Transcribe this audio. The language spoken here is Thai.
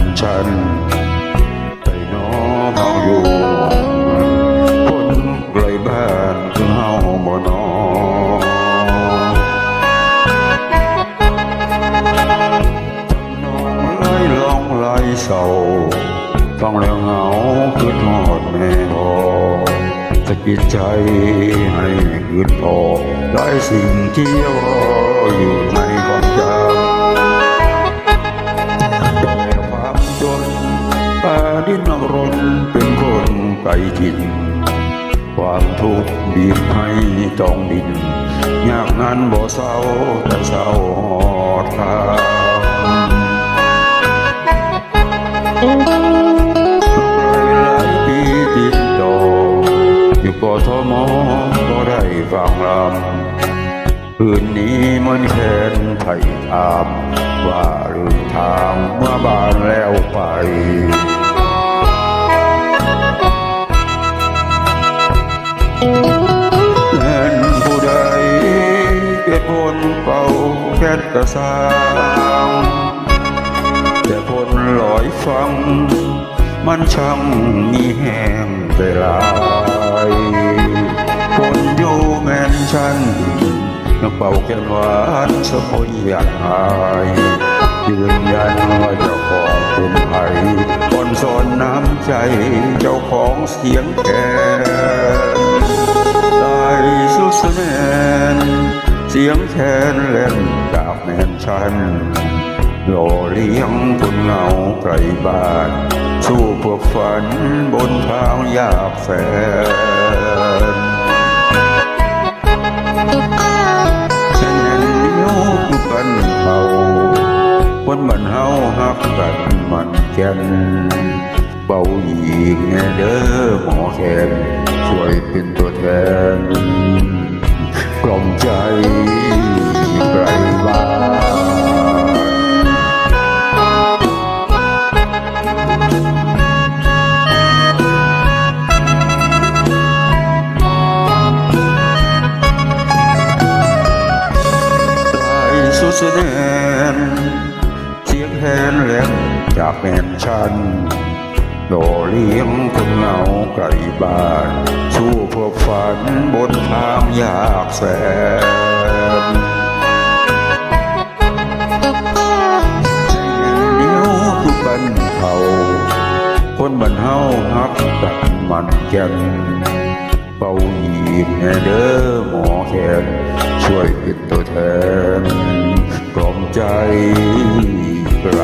นฉันไปน้องเฮาอยู่คนไกลบ้านคือเฮาบ่นอน้องไล่ลองไล่เศร้าต้องแล้วเหงาคือทอดแม่พอสะกิดใจให้คืนพอหลายสิ่งที่รออยู่ใน ดินนรนเป็นคนไกลถิ่นความทุกข์บีบให้ต้องดิน ยากนั้นบ่เศร้าแต่เศร้าหอดทางหลายปีติดต่ออยู่กทมก็ได้ฟังลำคืนนี้มันแค้นไถ่ถาม ว่าลืมทางเมื่อบานแล้วไป แค่กระสางแต่ผลลอยฟัง มันช่างมีแห้งไปลายคนอยู่แม่นฉันยังเป่าแก้นหวานสะพยอยากหายยืนยันว่าเจ้าของเป็นไผ่คนสอนน้ำใจเจ้าของเสียงแก่ตายสุดสแนน เสียงแคนเล่นจากแม่นชันหล่อเลี้ยงคนเหงาไกลบ้าน สู้พวกฝันบนทางยากแสนแค่เดียวคือปันเฮาคนบันเฮาฮักกันมันแก่นเบาอีกแน่เด้อหมอแคนช่วยเป็นตัวแทน กล่อมใจไกลบ้านไล่สุดแสดนเสียงแหนแหลมจากแม่นชัน โดเลี้ยงคนเหงาไกลบ้าน สู้พวกฝันบนทางยากแสนเดียวคือปันเขาคนบันเฮาฮักกันมันก่นเป่ายีบแน่เด้อหมอแคนช่วยเป็นตัวแทนกล่อมใจไกล